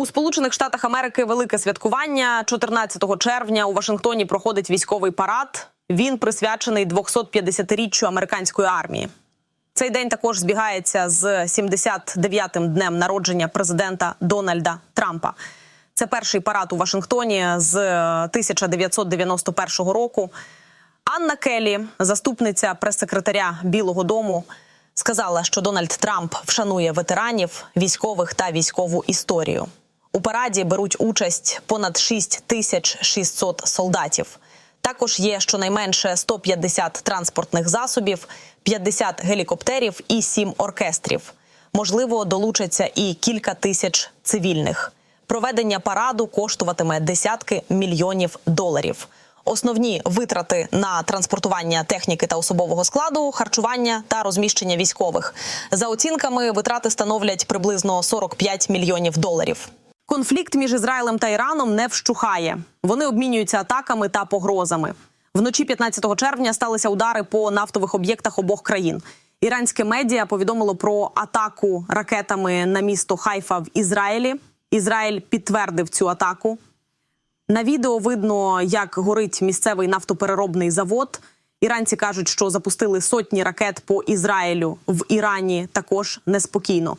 У Сполучених Штатах Америки велике святкування 14 червня у Вашингтоні проходить військовий парад. Він присвячений 250-річчю американської армії. Цей день також збігається з 79-м днем народження президента Дональда Трампа. Це перший парад у Вашингтоні з 1991 року. Анна Келлі, заступниця прес-секретаря Білого Дому, сказала, що Дональд Трамп вшанує ветеранів, військових та військову історію. У параді беруть участь понад 6600 солдатів. Також є щонайменше 150 транспортних засобів, 50 гелікоптерів і 7 оркестрів. Можливо, долучаться і кілька тисяч цивільних. Проведення параду коштуватиме десятки мільйонів доларів. Основні витрати на транспортування техніки та особового складу, харчування та розміщення військових. За оцінками, витрати становлять приблизно 45 мільйонів доларів. Конфлікт між Ізраїлем та Іраном не вщухає. Вони обмінюються атаками та погрозами. Вночі 15 червня сталися удари по нафтових об'єктах обох країн. Іранське медіа повідомило про атаку ракетами на місто Хайфа в Ізраїлі. Ізраїль підтвердив цю атаку. На відео видно, як горить місцевий нафтопереробний завод. Іранці кажуть, що запустили сотні ракет по Ізраїлю в Ірані також неспокійно.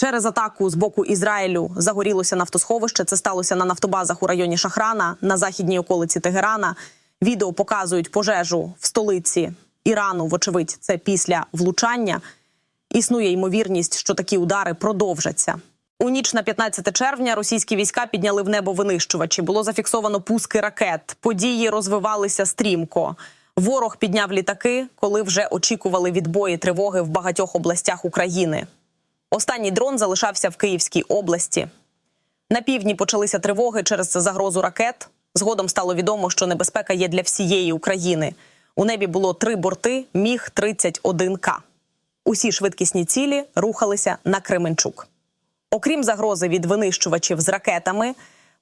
Через атаку з боку Ізраїлю загорілося нафтосховище. Це сталося на нафтобазах у районі Шахрана на західній околиці Тегерана. Відео показують пожежу в столиці Ірану. Вочевидь, це після влучання. Існує ймовірність, що такі удари продовжаться. У ніч на 15 червня російські війська підняли в небо винищувачі. Було зафіксовано пуски ракет. Події розвивалися стрімко. Ворог підняв літаки, коли вже очікували відбої тривоги в багатьох областях України. Останній дрон залишався в Київській області. На півдні почалися тривоги через загрозу ракет. Згодом стало відомо, що небезпека є для всієї України. У небі було три борти Міг 31 К. Усі швидкісні цілі рухалися на Кременчук. Окрім загрози від винищувачів з ракетами,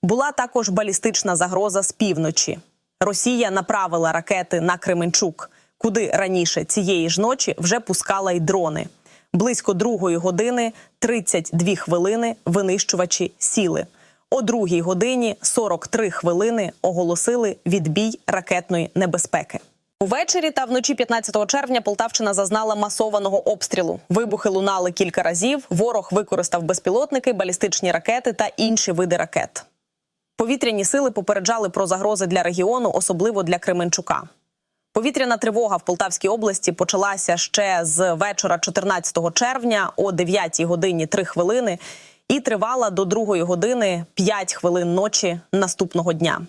була також балістична загроза з півночі. Росія направила ракети на Кременчук, куди раніше цієї ж ночі вже пускала й дрони. Близько другої години 32 хвилини винищувачі сіли. О другій годині 43 хвилини оголосили відбій ракетної небезпеки. Увечері та вночі 15 червня Полтавщина зазнала масованого обстрілу. Вибухи лунали кілька разів. Ворог використав безпілотники, балістичні ракети та інші види ракет. Повітряні сили попереджали про загрози для регіону, особливо для Кременчука. Повітряна тривога в Полтавській області почалася ще з вечора 14 червня о 9 годині 3 хвилини і тривала до 2 години 5 хвилин ночі наступного дня.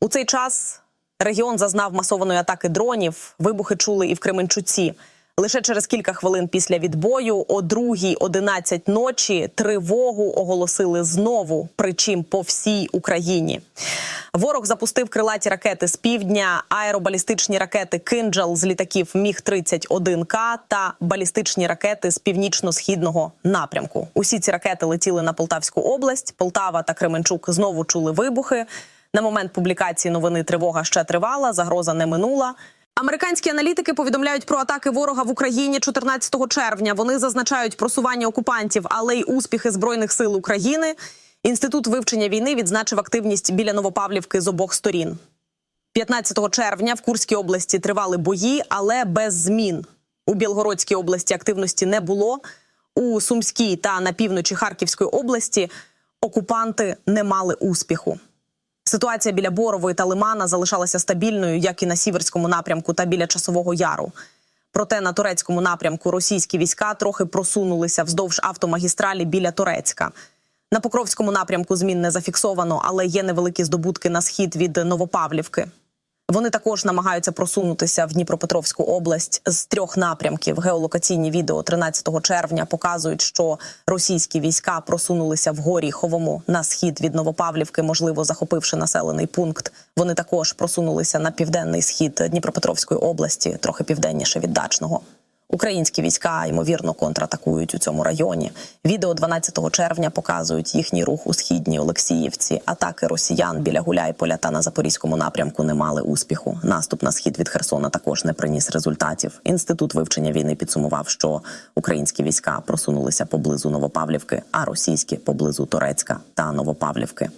У цей час регіон зазнав масованої атаки дронів. Вибухи чули і в Кременчуці. Лише через кілька хвилин після відбою о 2.11 ночі тривогу оголосили знову, причим по всій Україні. Ворог запустив крилаті ракети з півдня, аеробалістичні ракети Кинджал з літаків Міг 31 К та балістичні ракети з північно-східного напрямку. Усі ці ракети летіли на Полтавську область. Полтава та Кременчук знову чули вибухи. На момент публікації новини тривога ще тривала, загроза не минула. Американські аналітики повідомляють про атаки ворога в Україні 14 червня. Вони зазначають просування окупантів, але й успіхи збройних сил України. Інститут вивчення війни відзначив активність біля Новопавлівки з обох сторін. 15 червня в Курській області тривали бої, але без змін. У Білгородській області активності не було. У Сумській та на півночі Харківської області окупанти не мали успіху. Ситуація біля Борової та Лимана залишалася стабільною, як і на сіверському напрямку та біля часового яру. Проте на турецькому напрямку російські війська трохи просунулися вздовж автомагістралі біля Турецька. На Покровському напрямку змін не зафіксовано, але є невеликі здобутки на схід від Новопавлівки. Вони також намагаються просунутися в Дніпропетровську область з трьох напрямків. Геолокаційні відео 13 червня показують, що російські війська просунулися в Горіховому на схід від Новопавлівки, можливо, захопивши населений пункт. Вони також просунулися на південний схід Дніпропетровської області, трохи південніше від Дачного. Українські війська ймовірно контратакують у цьому районі. Відео 12 червня показують їхній рух у східній Олексіївці. Атаки росіян біля Гуляйполя та на запорізькому напрямку не мали успіху. Наступ на схід від Херсона також не приніс результатів. Інститут вивчення війни підсумував, що українські війська просунулися поблизу Новопавлівки, а російські поблизу Торецька та Новопавлівки.